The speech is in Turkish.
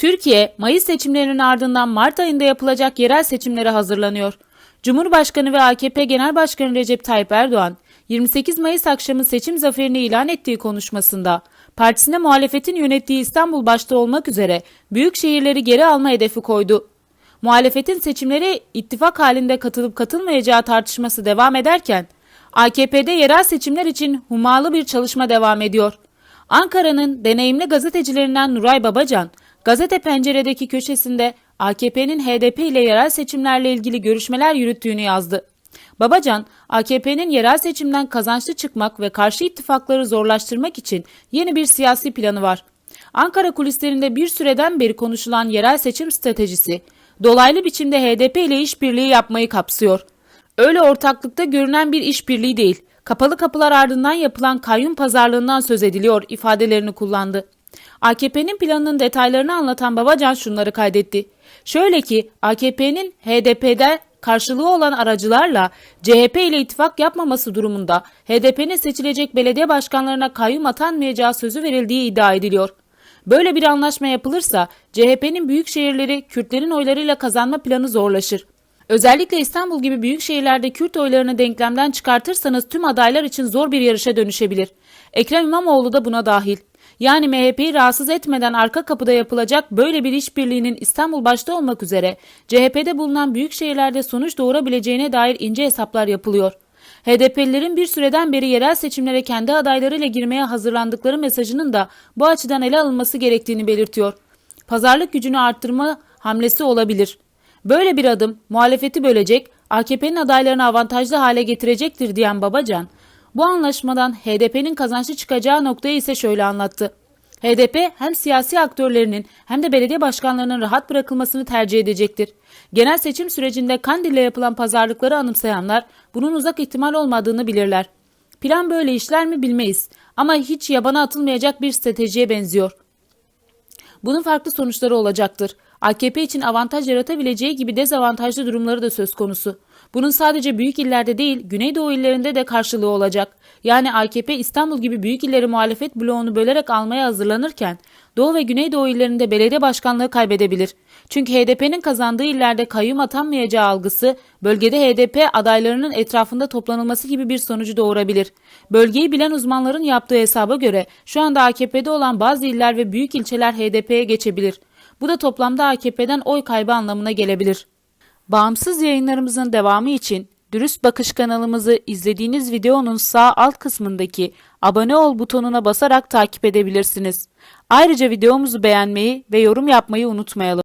Türkiye, Mayıs seçimlerinin ardından Mart ayında yapılacak yerel seçimlere hazırlanıyor. Cumhurbaşkanı ve AKP Genel Başkanı Recep Tayyip Erdoğan, 28 Mayıs akşamı seçim zaferini ilan ettiği konuşmasında, partisine muhalefetin yönettiği İstanbul başta olmak üzere büyük şehirleri geri alma hedefi koydu. Muhalefetin seçimlere ittifak halinde katılıp katılmayacağı tartışması devam ederken, AKP'de yerel seçimler için humalı bir çalışma devam ediyor. Ankara'nın deneyimli gazetecilerinden Nuray Babacan, gazete penceredeki köşesinde AKP'nin HDP ile yerel seçimlerle ilgili görüşmeler yürüttüğünü yazdı. Babacan, AKP'nin yerel seçimden kazançlı çıkmak ve karşı ittifakları zorlaştırmak için yeni bir siyasi planı var. Ankara kulislerinde bir süreden beri konuşulan yerel seçim stratejisi, dolaylı biçimde HDP ile işbirliği yapmayı kapsıyor. Öyle ortaklıkta görünen bir işbirliği değil, kapalı kapılar ardından yapılan kayyum pazarlığından söz ediliyor ifadelerini kullandı. AKP'nin planının detaylarını anlatan Babacan şunları kaydetti. Şöyle ki AKP'nin HDP'de karşılığı olan aracılarla CHP ile ittifak yapmaması durumunda HDP'nin seçilecek belediye başkanlarına kayyum atanmayacağı sözü verildiği iddia ediliyor. Böyle bir anlaşma yapılırsa CHP'nin büyük şehirleri Kürtlerin oylarıyla kazanma planı zorlaşır. Özellikle İstanbul gibi büyük şehirlerde Kürt oylarını denklemden çıkartırsanız tüm adaylar için zor bir yarışa dönüşebilir. Ekrem İmamoğlu da buna dahil. Yani MHP'yi rahatsız etmeden arka kapıda yapılacak böyle bir işbirliğinin İstanbul başta olmak üzere CHP'de bulunan büyük şehirlerde sonuç doğurabileceğine dair ince hesaplar yapılıyor. HDP'lilerin bir süreden beri yerel seçimlere kendi adaylarıyla girmeye hazırlandıkları mesajının da bu açıdan ele alınması gerektiğini belirtiyor. Pazarlık gücünü arttırma hamlesi olabilir. Böyle bir adım muhalefeti bölecek, AKP'nin adaylarını avantajlı hale getirecektir diyen Babacan, bu anlaşmadan HDP'nin kazançlı çıkacağı noktayı ise şöyle anlattı. HDP hem siyasi aktörlerinin hem de belediye başkanlarının rahat bırakılmasını tercih edecektir. Genel seçim sürecinde Kandil'le yapılan pazarlıkları anımsayanlar bunun uzak ihtimal olmadığını bilirler. Plan böyle işler mi bilmeyiz ama hiç yabana atılmayacak bir stratejiye benziyor. Bunun farklı sonuçları olacaktır. AKP için avantaj yaratabileceği gibi dezavantajlı durumları da söz konusu. Bunun sadece büyük illerde değil, Güneydoğu illerinde de karşılığı olacak. Yani AKP İstanbul gibi büyük illeri muhalefet bloğunu bölerek almaya hazırlanırken, Doğu ve Güneydoğu illerinde belediye başkanlığı kaybedebilir. Çünkü HDP'nin kazandığı illerde kayyum atanmayacağı algısı, bölgede HDP adaylarının etrafında toplanılması gibi bir sonucu doğurabilir. Bölgeyi bilen uzmanların yaptığı hesaba göre şu anda AKP'de olan bazı iller ve büyük ilçeler HDP'ye geçebilir. Bu da toplamda AKP'den oy kaybı anlamına gelebilir. Bağımsız yayınlarımızın devamı için Dürüst Bakış kanalımızı izlediğiniz videonun sağ alt kısmındaki abone ol butonuna basarak takip edebilirsiniz. Ayrıca videomuzu beğenmeyi ve yorum yapmayı unutmayalım.